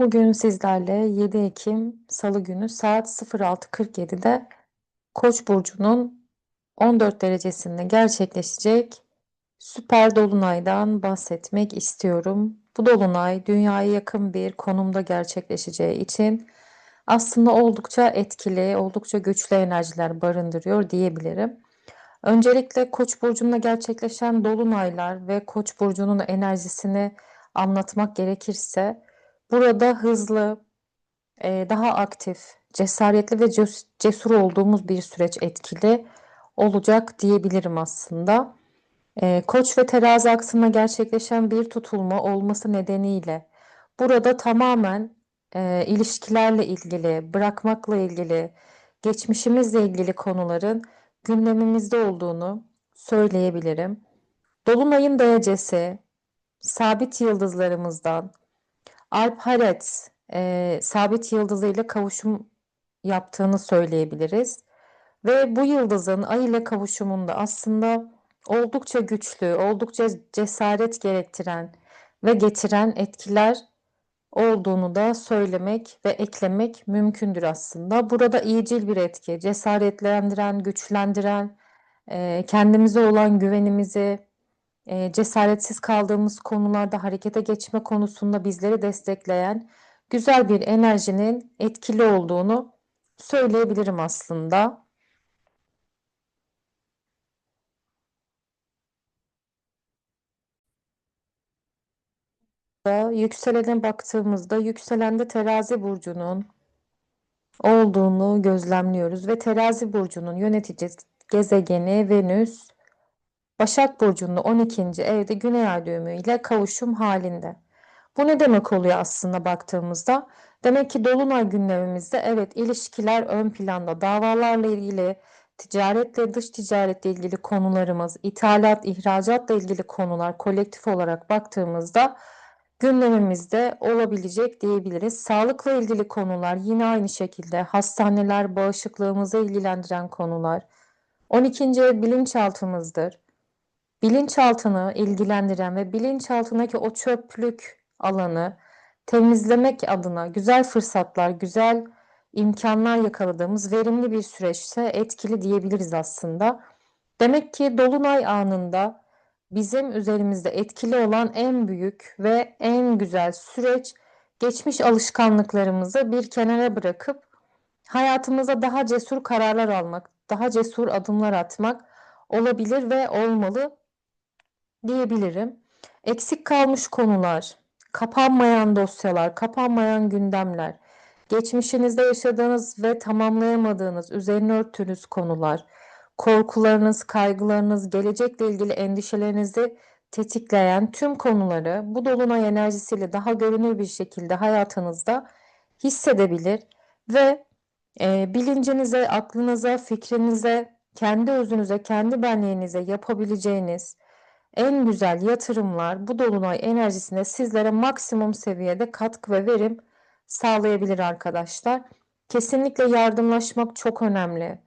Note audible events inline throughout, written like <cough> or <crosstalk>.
Bugün sizlerle 7 Ekim Salı günü saat 06.47'de Koç burcunun 14 derecesinde gerçekleşecek süper dolunaydan bahsetmek istiyorum. Bu dolunay dünyaya yakın bir konumda gerçekleşeceği için aslında oldukça etkili, oldukça güçlü enerjiler barındırıyor diyebilirim. Öncelikle Koç burcunda gerçekleşen dolunaylar ve Koç burcunun enerjisini anlatmak gerekirse burada hızlı, e, daha aktif, cesaretli ve ces- cesur olduğumuz bir süreç etkili olacak diyebilirim aslında. E, Koç ve terazi aksında gerçekleşen bir tutulma olması nedeniyle burada tamamen e, ilişkilerle ilgili, bırakmakla ilgili, geçmişimizle ilgili konuların gündemimizde olduğunu söyleyebilirim. Dolunayın derecesi, sabit yıldızlarımızdan Alp Haret e, sabit yıldızıyla kavuşum yaptığını söyleyebiliriz. Ve bu yıldızın ay ile kavuşumunda aslında oldukça güçlü, oldukça cesaret gerektiren ve getiren etkiler olduğunu da söylemek ve eklemek mümkündür aslında. Burada iyicil bir etki, cesaretlendiren, güçlendiren, e, kendimize olan güvenimizi, e, cesaretsiz kaldığımız konularda harekete geçme konusunda bizleri destekleyen güzel bir enerjinin etkili olduğunu söyleyebilirim aslında. Da yükselene baktığımızda yükselende terazi burcunun olduğunu gözlemliyoruz ve terazi burcunun yönetici gezegeni Venüs Başak Burcu'nda 12. evde Güney Ay düğümü ile kavuşum halinde. Bu ne demek oluyor aslında baktığımızda? Demek ki Dolunay gündemimizde evet ilişkiler ön planda, davalarla ilgili, ticaretle, dış ticaretle ilgili konularımız, ithalat, ihracatla ilgili konular kolektif olarak baktığımızda gündemimizde olabilecek diyebiliriz. Sağlıkla ilgili konular yine aynı şekilde hastaneler, bağışıklığımızı ilgilendiren konular. 12. ev bilinçaltımızdır bilinçaltını ilgilendiren ve bilinçaltındaki o çöplük alanı temizlemek adına güzel fırsatlar, güzel imkanlar yakaladığımız verimli bir süreçte etkili diyebiliriz aslında. Demek ki dolunay anında bizim üzerimizde etkili olan en büyük ve en güzel süreç geçmiş alışkanlıklarımızı bir kenara bırakıp hayatımıza daha cesur kararlar almak, daha cesur adımlar atmak olabilir ve olmalı diyebilirim. Eksik kalmış konular, kapanmayan dosyalar, kapanmayan gündemler, geçmişinizde yaşadığınız ve tamamlayamadığınız, üzerine örttüğünüz konular, korkularınız, kaygılarınız, gelecekle ilgili endişelerinizi tetikleyen tüm konuları bu dolunay enerjisiyle daha görünür bir şekilde hayatınızda hissedebilir ve e, bilincinize, aklınıza, fikrinize, kendi özünüze, kendi benliğinize yapabileceğiniz en güzel yatırımlar bu dolunay enerjisinde sizlere maksimum seviyede katkı ve verim sağlayabilir arkadaşlar. Kesinlikle yardımlaşmak çok önemli.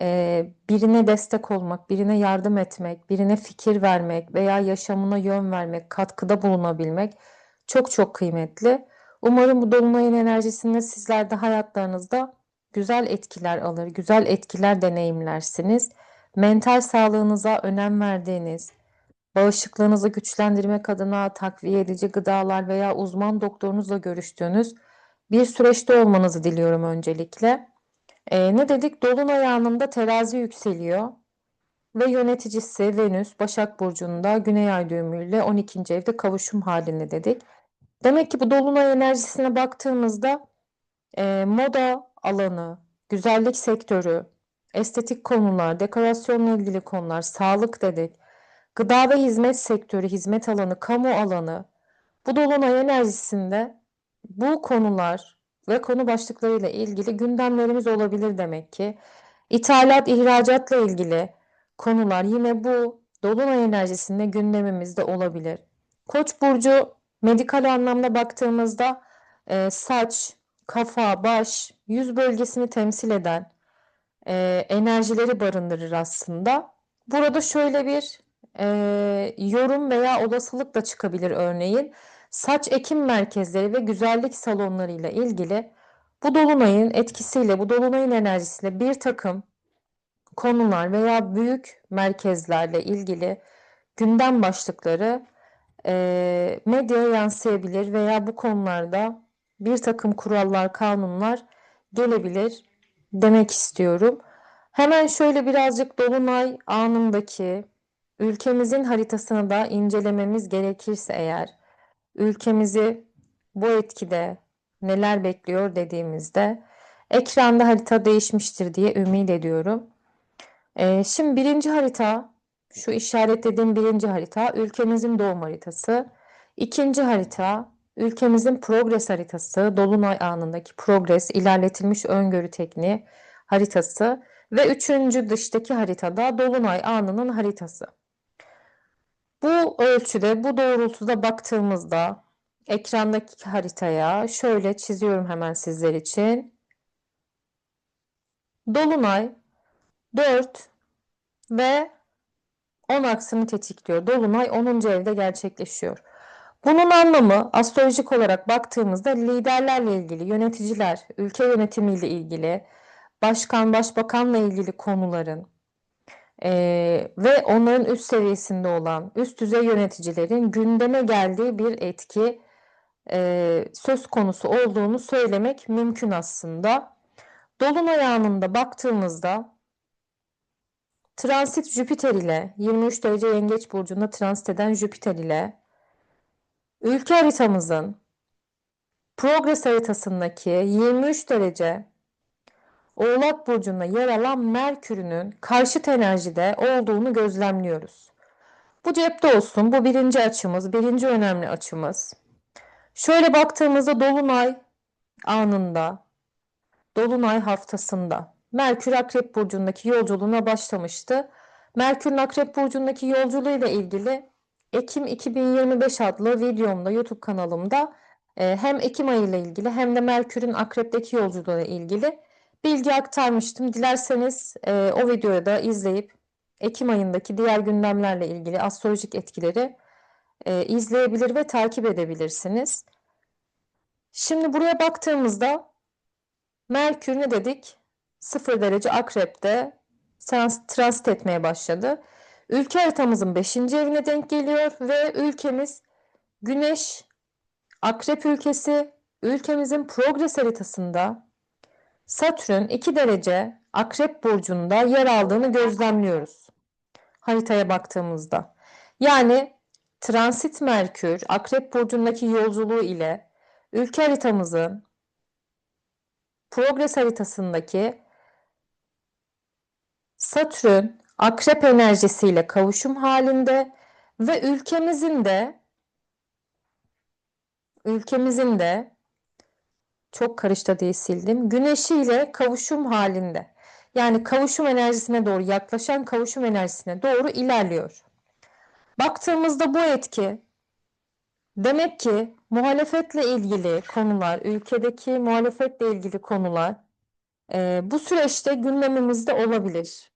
Ee, birine destek olmak, birine yardım etmek, birine fikir vermek veya yaşamına yön vermek, katkıda bulunabilmek çok çok kıymetli. Umarım bu dolunayın enerjisinde sizler de hayatlarınızda güzel etkiler alır, güzel etkiler deneyimlersiniz. Mental sağlığınıza önem verdiğiniz, Bağışıklığınızı güçlendirmek adına takviye edici gıdalar veya uzman doktorunuzla görüştüğünüz bir süreçte olmanızı diliyorum öncelikle. Ee, ne dedik? Dolunay anında terazi yükseliyor ve yöneticisi Venüs Başak Burcu'nda Güney Ay düğümüyle 12. evde kavuşum halinde dedik. Demek ki bu dolunay enerjisine baktığımızda e, moda alanı, güzellik sektörü, estetik konular, dekorasyonla ilgili konular, sağlık dedik Gıda ve hizmet sektörü, hizmet alanı, kamu alanı bu dolunay enerjisinde bu konular ve konu başlıklarıyla ilgili gündemlerimiz olabilir demek ki. İthalat, ihracatla ilgili konular yine bu dolunay enerjisinde gündemimizde olabilir. Koç burcu medikal anlamda baktığımızda e, saç, kafa, baş, yüz bölgesini temsil eden e, enerjileri barındırır aslında. Burada şöyle bir e, yorum veya olasılık da çıkabilir örneğin. saç ekim merkezleri ve güzellik salonlarıyla ilgili bu dolunayın etkisiyle, bu dolunayın enerjisiyle bir takım konular veya büyük merkezlerle ilgili gündem başlıkları eee, medyaya yansıyabilir veya bu konularda bir takım kurallar, kanunlar gelebilir demek istiyorum. Hemen şöyle birazcık dolunay anındaki ülkemizin haritasını da incelememiz gerekirse eğer ülkemizi bu etkide neler bekliyor dediğimizde ekranda harita değişmiştir diye ümit ediyorum. Ee, şimdi birinci harita, şu işaretlediğim birinci harita ülkemizin doğum haritası. İkinci harita ülkemizin progres haritası, dolunay anındaki progres, ilerletilmiş öngörü tekniği haritası ve üçüncü dıştaki haritada dolunay anının haritası. Bu ölçüde, bu doğrultuda baktığımızda ekrandaki haritaya şöyle çiziyorum hemen sizler için. Dolunay 4 ve 10 aksını tetikliyor. Dolunay 10. evde gerçekleşiyor. Bunun anlamı astrolojik olarak baktığımızda liderlerle ilgili, yöneticiler, ülke yönetimiyle ilgili, başkan, başbakanla ilgili konuların eee, ve onların üst seviyesinde olan üst düzey yöneticilerin gündeme geldiği bir etki eee, söz konusu olduğunu söylemek mümkün aslında. Dolunay anında baktığımızda transit Jüpiter ile 23 derece Yengeç burcunda transit eden Jüpiter ile ülke haritamızın progres haritasındaki 23 derece Oğlak burcunda yer alan Merkür'ünün karşıt enerjide olduğunu gözlemliyoruz. Bu cepte olsun. Bu birinci açımız, birinci önemli açımız. Şöyle baktığımızda Dolunay anında, Dolunay haftasında Merkür Akrep Burcu'ndaki yolculuğuna başlamıştı. Merkür'ün Akrep Burcu'ndaki yolculuğuyla ilgili Ekim 2025 adlı videomda YouTube kanalımda e, hem Ekim ayı ile ilgili hem de Merkür'ün Akrep'teki yolculuğuyla ilgili bilgi aktarmıştım. Dilerseniz e, o videoyu da izleyip Ekim ayındaki diğer gündemlerle ilgili astrolojik etkileri e, izleyebilir ve takip edebilirsiniz. Şimdi buraya baktığımızda Merkür ne dedik? 0 derece akrepte trans transit etmeye başladı. Ülke haritamızın 5. evine denk geliyor ve ülkemiz Güneş Akrep ülkesi ülkemizin progres haritasında Satürn 2 derece Akrep burcunda yer aldığını gözlemliyoruz. Haritaya baktığımızda. Yani transit Merkür Akrep burcundaki yolculuğu ile ülke haritamızın progres haritasındaki Satürn Akrep enerjisiyle kavuşum halinde ve ülkemizin de ülkemizin de çok karıştı diye sildim. Güneşi ile kavuşum halinde. Yani kavuşum enerjisine doğru yaklaşan kavuşum enerjisine doğru ilerliyor. Baktığımızda bu etki demek ki muhalefetle ilgili konular, ülkedeki muhalefetle ilgili konular e, bu süreçte gündemimizde olabilir.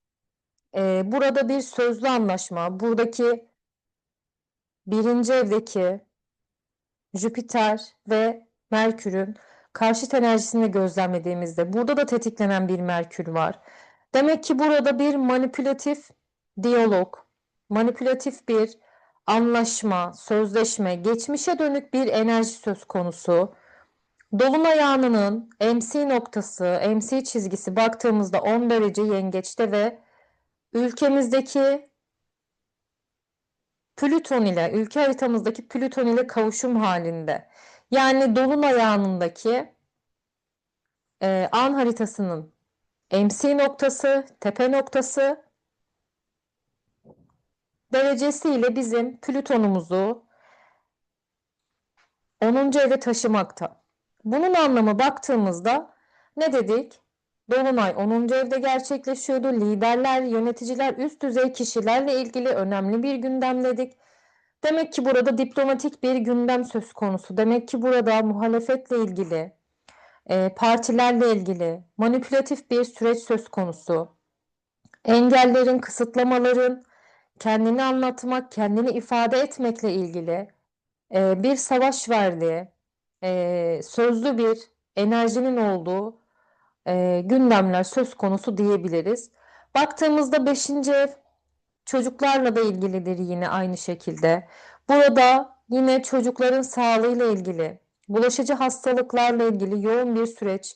E, burada bir sözlü anlaşma, buradaki birinci evdeki Jüpiter ve Merkür'ün karşıt enerjisini gözlemlediğimizde burada da tetiklenen bir Merkür var. Demek ki burada bir manipülatif diyalog, manipülatif bir anlaşma, sözleşme, geçmişe dönük bir enerji söz konusu. Dolunay anının MC noktası, MC çizgisi baktığımızda 10 derece yengeçte ve ülkemizdeki Plüton ile, ülke haritamızdaki Plüton ile kavuşum halinde. Yani dolunay anındaki e, an haritasının MC noktası, tepe noktası derecesiyle bizim Plüton'umuzu 10. eve taşımakta. Bunun anlamı baktığımızda ne dedik? Dolunay 10. evde gerçekleşiyordu. Liderler, yöneticiler, üst düzey kişilerle ilgili önemli bir gündem dedik. Demek ki burada diplomatik bir gündem söz konusu. Demek ki burada muhalefetle ilgili, e, partilerle ilgili manipülatif bir süreç söz konusu. Engellerin, kısıtlamaların, kendini anlatmak, kendini ifade etmekle ilgili e, bir savaş verdiği, e, sözlü bir enerjinin olduğu e, gündemler söz konusu diyebiliriz. Baktığımızda 5. ev çocuklarla da ilgilidir yine aynı şekilde. Burada yine çocukların sağlığıyla ilgili, bulaşıcı hastalıklarla ilgili yoğun bir süreç,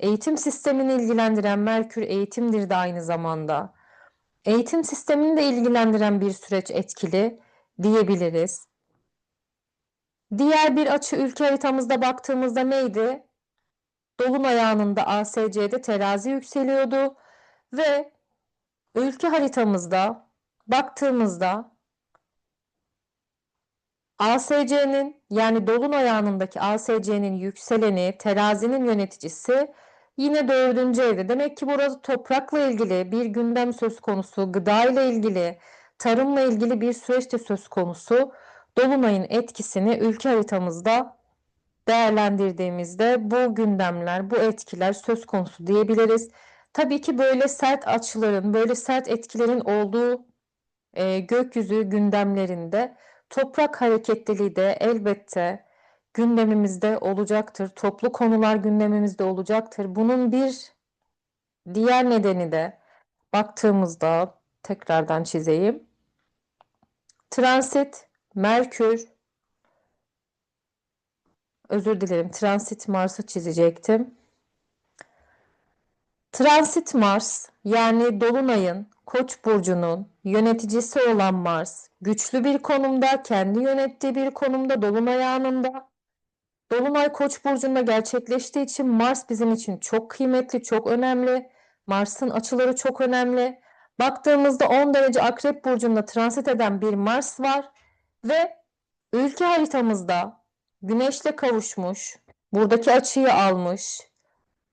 eğitim sistemini ilgilendiren Merkür eğitimdir de aynı zamanda. Eğitim sistemini de ilgilendiren bir süreç etkili diyebiliriz. Diğer bir açı ülke haritamızda baktığımızda neydi? Dolunay anında ASC'de terazi yükseliyordu ve ülke haritamızda baktığımızda ASC'nin yani Dolunay anındaki ASC'nin yükseleni, terazinin yöneticisi yine dördüncü evde. Demek ki burada toprakla ilgili bir gündem söz konusu, gıda ile ilgili, tarımla ilgili bir süreç de söz konusu. Dolunay'ın etkisini ülke haritamızda değerlendirdiğimizde bu gündemler, bu etkiler söz konusu diyebiliriz. Tabii ki böyle sert açıların, böyle sert etkilerin olduğu e, gökyüzü gündemlerinde toprak hareketliliği de elbette gündemimizde olacaktır. Toplu konular gündemimizde olacaktır. Bunun bir diğer nedeni de baktığımızda tekrardan çizeyim. Transit Merkür özür dilerim transit Mars'ı çizecektim. Transit Mars yani Dolunay'ın Koç burcunun yöneticisi olan Mars güçlü bir konumda, kendi yönettiği bir konumda Dolunay anında. Dolunay Koç burcunda gerçekleştiği için Mars bizim için çok kıymetli, çok önemli. Mars'ın açıları çok önemli. Baktığımızda 10 derece Akrep burcunda transit eden bir Mars var ve ülke haritamızda Güneş'le kavuşmuş, buradaki açıyı almış.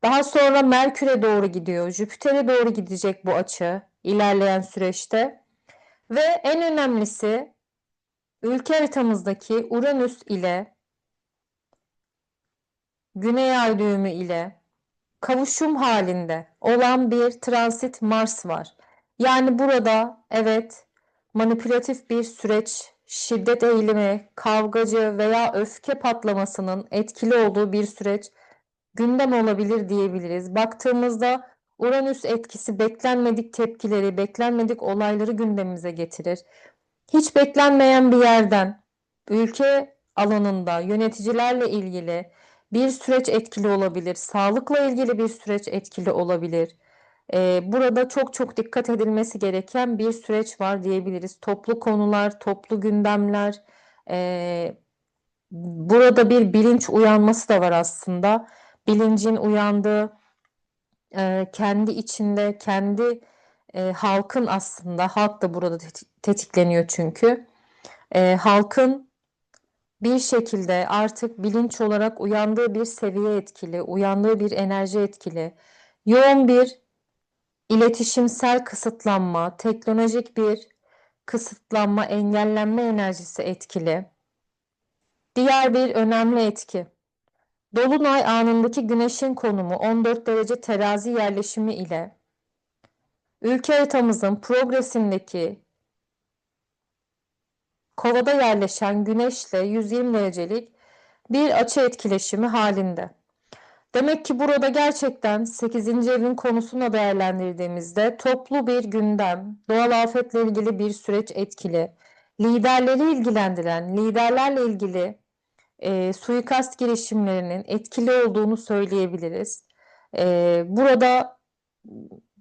Daha sonra Merkür'e doğru gidiyor, Jüpiter'e doğru gidecek bu açı ilerleyen süreçte. Ve en önemlisi ülke haritamızdaki Uranüs ile Güney Ay düğümü ile kavuşum halinde olan bir transit Mars var. Yani burada evet manipülatif bir süreç, şiddet eğilimi, kavgacı veya öfke patlamasının etkili olduğu bir süreç gündem olabilir diyebiliriz. Baktığımızda Uranüs etkisi beklenmedik tepkileri, beklenmedik olayları gündemimize getirir. Hiç beklenmeyen bir yerden ülke alanında yöneticilerle ilgili bir süreç etkili olabilir. Sağlıkla ilgili bir süreç etkili olabilir. Ee, burada çok çok dikkat edilmesi gereken bir süreç var diyebiliriz. Toplu konular, toplu gündemler. ee, burada bir bilinç uyanması da var aslında. Bilincin uyandığı, e, kendi içinde, kendi e, halkın aslında, halk da burada teti- tetikleniyor çünkü. E, halkın bir şekilde artık bilinç olarak uyandığı bir seviye etkili, uyandığı bir enerji etkili, yoğun bir iletişimsel kısıtlanma, teknolojik bir kısıtlanma, engellenme enerjisi etkili. Diğer bir önemli etki. Dolunay anındaki güneşin konumu 14 derece terazi yerleşimi ile ülke haritamızın progresindeki kovada yerleşen güneşle 120 derecelik bir açı etkileşimi halinde. Demek ki burada gerçekten 8. evin konusunu değerlendirdiğimizde toplu bir gündem, doğal afetle ilgili bir süreç etkili, liderleri ilgilendiren, liderlerle ilgili e, suikast girişimlerinin etkili olduğunu söyleyebiliriz. E, burada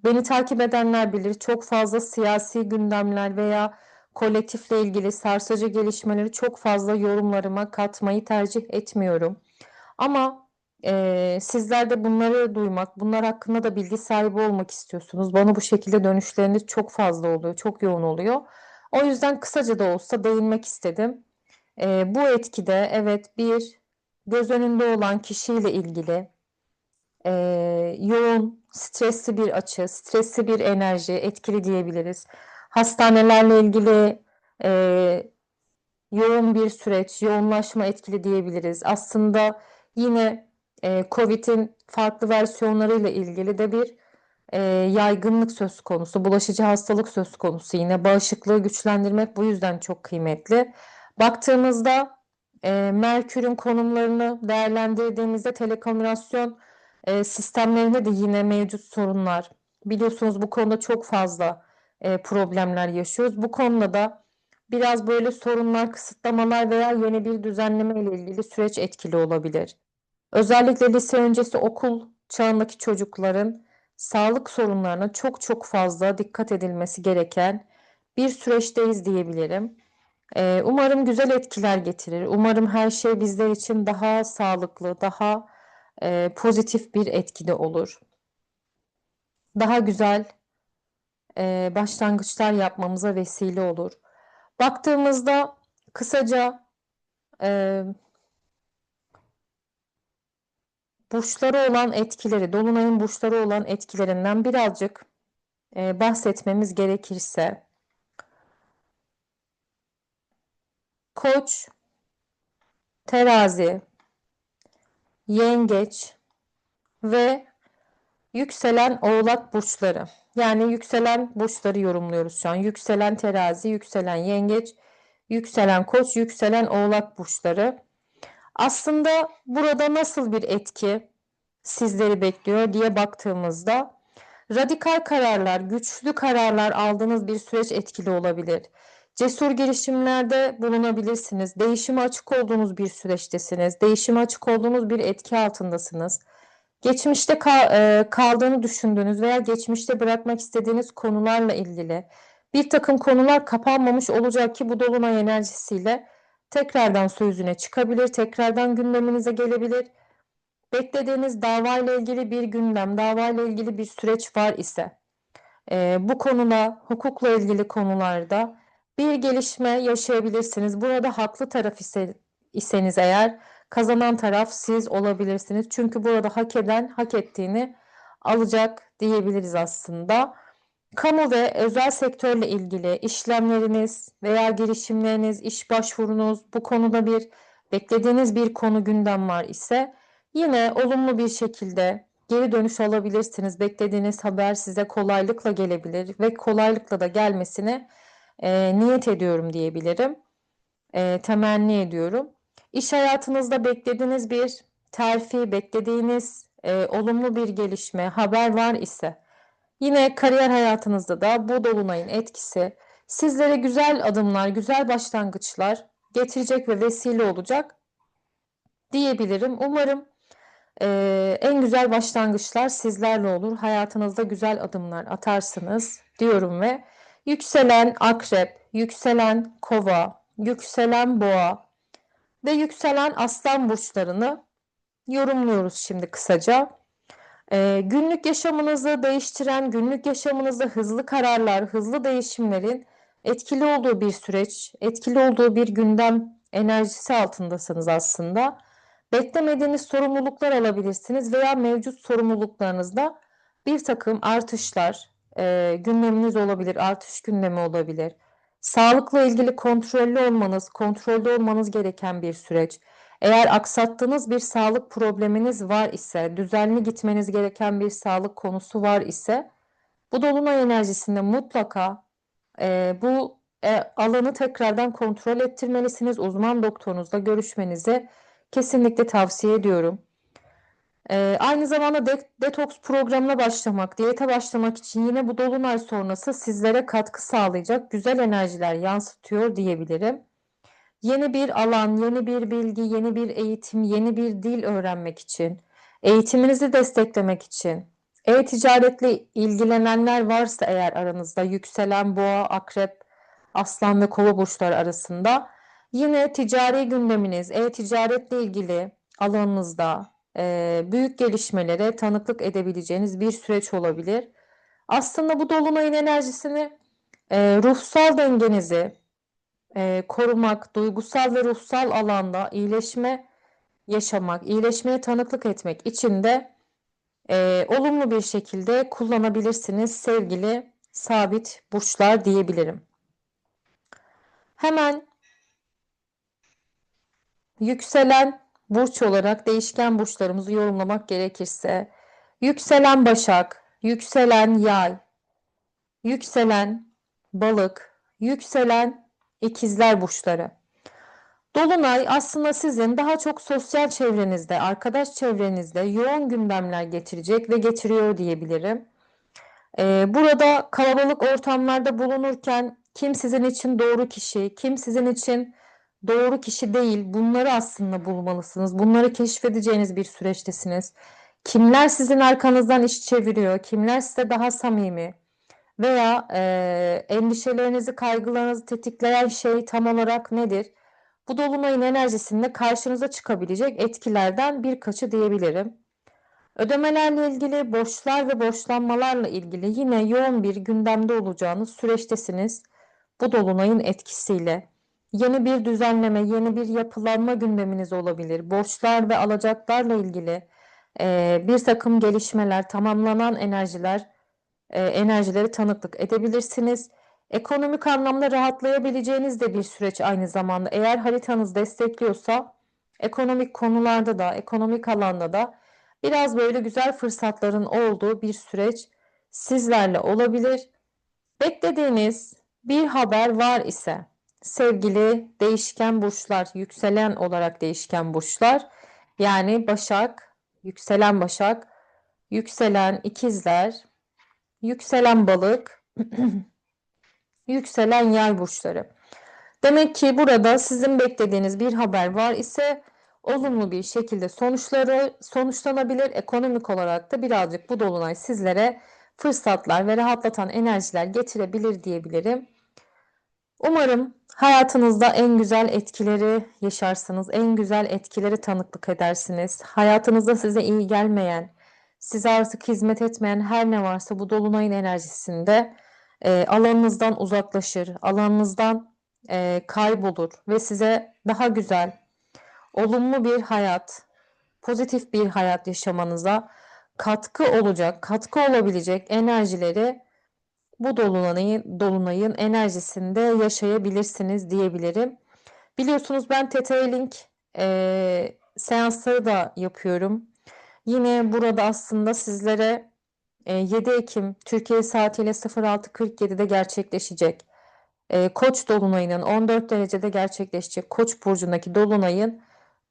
beni takip edenler bilir çok fazla siyasi gündemler veya kolektifle ilgili sarsıcı gelişmeleri çok fazla yorumlarıma katmayı tercih etmiyorum. Ama e, sizler de bunları duymak, bunlar hakkında da bilgi sahibi olmak istiyorsunuz. Bana bu şekilde dönüşleriniz çok fazla oluyor, çok yoğun oluyor. O yüzden kısaca da olsa değinmek istedim. E, bu etkide evet bir göz önünde olan kişiyle ilgili e, yoğun, stresli bir açı, stresli bir enerji etkili diyebiliriz. Hastanelerle ilgili e, yoğun bir süreç, yoğunlaşma etkili diyebiliriz. Aslında yine e, COVID'in farklı versiyonlarıyla ilgili de bir e, yaygınlık söz konusu, bulaşıcı hastalık söz konusu. Yine bağışıklığı güçlendirmek bu yüzden çok kıymetli. Baktığımızda e, Merkür'ün konumlarını değerlendirdiğimizde telekomünikasyon e, sistemlerinde de yine mevcut sorunlar. Biliyorsunuz bu konuda çok fazla e, problemler yaşıyoruz. Bu konuda da biraz böyle sorunlar, kısıtlamalar veya yeni bir düzenleme ile ilgili süreç etkili olabilir. Özellikle lise öncesi okul çağındaki çocukların sağlık sorunlarına çok çok fazla dikkat edilmesi gereken bir süreçteyiz diyebilirim. Ee, umarım güzel etkiler getirir. Umarım her şey bizler için daha sağlıklı, daha e, pozitif bir etkide olur. Daha güzel e, başlangıçlar yapmamıza vesile olur. Baktığımızda kısaca e, burçları olan etkileri, dolunayın burçları olan etkilerinden birazcık e, bahsetmemiz gerekirse Koç, Terazi, Yengeç ve yükselen Oğlak burçları. Yani yükselen burçları yorumluyoruz şu an. Yükselen Terazi, yükselen Yengeç, yükselen Koç, yükselen Oğlak burçları. Aslında burada nasıl bir etki sizleri bekliyor diye baktığımızda radikal kararlar, güçlü kararlar aldığınız bir süreç etkili olabilir. Cesur girişimlerde bulunabilirsiniz. Değişime açık olduğunuz bir süreçtesiniz. Değişime açık olduğunuz bir etki altındasınız. Geçmişte e, kaldığını düşündüğünüz veya geçmişte bırakmak istediğiniz konularla ilgili bir takım konular kapanmamış olacak ki bu dolunay enerjisiyle tekrardan sözüne çıkabilir, tekrardan gündeminize gelebilir. Beklediğiniz davayla ilgili bir gündem, davayla ilgili bir süreç var ise e, bu konuda, hukukla ilgili konularda bir gelişme yaşayabilirsiniz. Burada haklı taraf ise, iseniz eğer kazanan taraf siz olabilirsiniz. Çünkü burada hak eden hak ettiğini alacak diyebiliriz aslında. Kamu ve özel sektörle ilgili işlemleriniz veya girişimleriniz, iş başvurunuz bu konuda bir beklediğiniz bir konu gündem var ise yine olumlu bir şekilde geri dönüş alabilirsiniz. Beklediğiniz haber size kolaylıkla gelebilir ve kolaylıkla da gelmesini e, niyet ediyorum diyebilirim. E, temenni ediyorum. İş hayatınızda beklediğiniz bir terfi, beklediğiniz e, olumlu bir gelişme, haber var ise yine kariyer hayatınızda da bu dolunayın etkisi sizlere güzel adımlar, güzel başlangıçlar getirecek ve vesile olacak diyebilirim. Umarım e, en güzel başlangıçlar sizlerle olur. Hayatınızda güzel adımlar atarsınız diyorum ve yükselen akrep, yükselen kova, yükselen boğa ve yükselen aslan burçlarını yorumluyoruz şimdi kısaca. Ee, günlük yaşamınızı değiştiren, günlük yaşamınızda hızlı kararlar, hızlı değişimlerin etkili olduğu bir süreç, etkili olduğu bir gündem enerjisi altındasınız aslında. Beklemediğiniz sorumluluklar alabilirsiniz veya mevcut sorumluluklarınızda bir takım artışlar, e, gündeminiz olabilir, artış gündemi olabilir. Sağlıkla ilgili kontrollü olmanız, kontrolde olmanız gereken bir süreç. Eğer aksattığınız bir sağlık probleminiz var ise, düzenli gitmeniz gereken bir sağlık konusu var ise, bu dolunay enerjisinde mutlaka e, bu e, alanı tekrardan kontrol ettirmelisiniz. Uzman doktorunuzla görüşmenizi kesinlikle tavsiye ediyorum. Ee, aynı zamanda de detoks programına başlamak, diyete başlamak için yine bu dolunay sonrası sizlere katkı sağlayacak güzel enerjiler yansıtıyor diyebilirim. Yeni bir alan, yeni bir bilgi, yeni bir eğitim, yeni bir dil öğrenmek için, eğitiminizi desteklemek için, e-ticaretle ilgilenenler varsa eğer aranızda yükselen boğa, akrep, aslan ve kova burçları arasında yine ticari gündeminiz, e-ticaretle ilgili alanınızda e, büyük gelişmelere tanıklık edebileceğiniz bir süreç olabilir. Aslında bu dolunayın enerjisini e, ruhsal dengenizi e, korumak, duygusal ve ruhsal alanda iyileşme yaşamak, iyileşmeye tanıklık etmek için de e, olumlu bir şekilde kullanabilirsiniz sevgili sabit burçlar diyebilirim. Hemen yükselen burç olarak değişken burçlarımızı yorumlamak gerekirse yükselen Başak, yükselen Yay, yükselen Balık, yükselen İkizler burçları. Dolunay aslında sizin daha çok sosyal çevrenizde, arkadaş çevrenizde yoğun gündemler getirecek ve getiriyor diyebilirim. Ee, burada kalabalık ortamlarda bulunurken kim sizin için doğru kişi, kim sizin için doğru kişi değil bunları aslında bulmalısınız. Bunları keşfedeceğiniz bir süreçtesiniz. Kimler sizin arkanızdan iş çeviriyor, kimler size daha samimi veya e, endişelerinizi, kaygılarınızı tetikleyen şey tam olarak nedir? Bu dolunayın enerjisinde karşınıza çıkabilecek etkilerden birkaçı diyebilirim. Ödemelerle ilgili, borçlar ve borçlanmalarla ilgili yine yoğun bir gündemde olacağınız süreçtesiniz. Bu dolunayın etkisiyle yeni bir düzenleme, yeni bir yapılanma gündeminiz olabilir. Borçlar ve alacaklarla ilgili e, bir takım gelişmeler, tamamlanan enerjiler, e, enerjileri tanıklık edebilirsiniz. Ekonomik anlamda rahatlayabileceğiniz de bir süreç aynı zamanda. Eğer haritanız destekliyorsa ekonomik konularda da, ekonomik alanda da biraz böyle güzel fırsatların olduğu bir süreç sizlerle olabilir. Beklediğiniz bir haber var ise sevgili değişken burçlar, yükselen olarak değişken burçlar yani Başak, yükselen Başak, yükselen ikizler, yükselen balık, <clears throat> yükselen yay burçları. Demek ki burada sizin beklediğiniz bir haber var ise olumlu bir şekilde sonuçları sonuçlanabilir. Ekonomik olarak da birazcık bu dolunay sizlere fırsatlar ve rahatlatan enerjiler getirebilir diyebilirim. Umarım hayatınızda en güzel etkileri yaşarsınız, en güzel etkileri tanıklık edersiniz. Hayatınızda size iyi gelmeyen, size artık hizmet etmeyen her ne varsa bu dolunayın enerjisinde e, alanınızdan uzaklaşır, alanınızdan e, kaybolur ve size daha güzel, olumlu bir hayat, pozitif bir hayat yaşamanıza katkı olacak, katkı olabilecek enerjileri bu dolunayın, dolunayın enerjisinde yaşayabilirsiniz diyebilirim. Biliyorsunuz ben TT-Link e, seansları da yapıyorum. Yine burada aslında sizlere e, 7 Ekim Türkiye saatiyle 06.47'de gerçekleşecek. E, Koç dolunayının 14 derecede gerçekleşecek Koç burcundaki dolunayın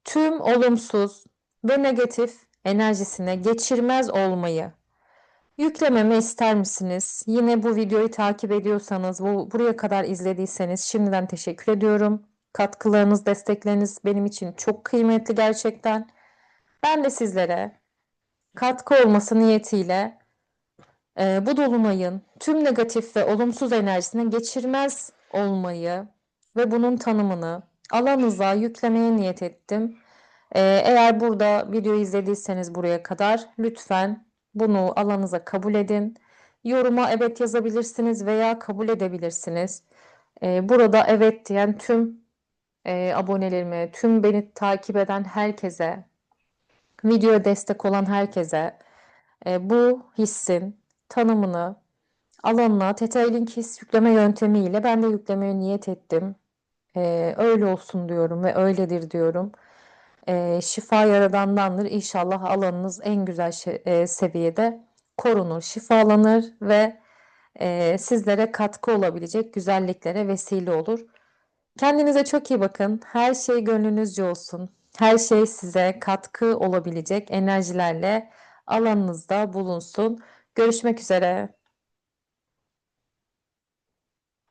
tüm olumsuz ve negatif enerjisine geçirmez olmayı Yüklememi ister misiniz? Yine bu videoyu takip ediyorsanız, bu, buraya kadar izlediyseniz şimdiden teşekkür ediyorum. Katkılarınız, destekleriniz benim için çok kıymetli gerçekten. Ben de sizlere katkı olması niyetiyle e, bu dolunayın tüm negatif ve olumsuz enerjisine geçirmez olmayı ve bunun tanımını alanınıza yüklemeye niyet ettim. E, eğer burada videoyu izlediyseniz buraya kadar lütfen bunu alanınıza kabul edin. Yoruma evet yazabilirsiniz veya kabul edebilirsiniz. Ee, burada evet diyen tüm e, abonelerime, tüm beni takip eden herkese, videoya destek olan herkese e, bu hissin tanımını alanına TT-Link his yükleme yöntemiyle ben de yüklemeye niyet ettim. E, öyle olsun diyorum ve öyledir diyorum e, şifa yaradandandır. İnşallah alanınız en güzel e, seviyede korunur, şifalanır ve e, sizlere katkı olabilecek güzelliklere vesile olur. Kendinize çok iyi bakın. Her şey gönlünüzce olsun. Her şey size katkı olabilecek enerjilerle alanınızda bulunsun. Görüşmek üzere.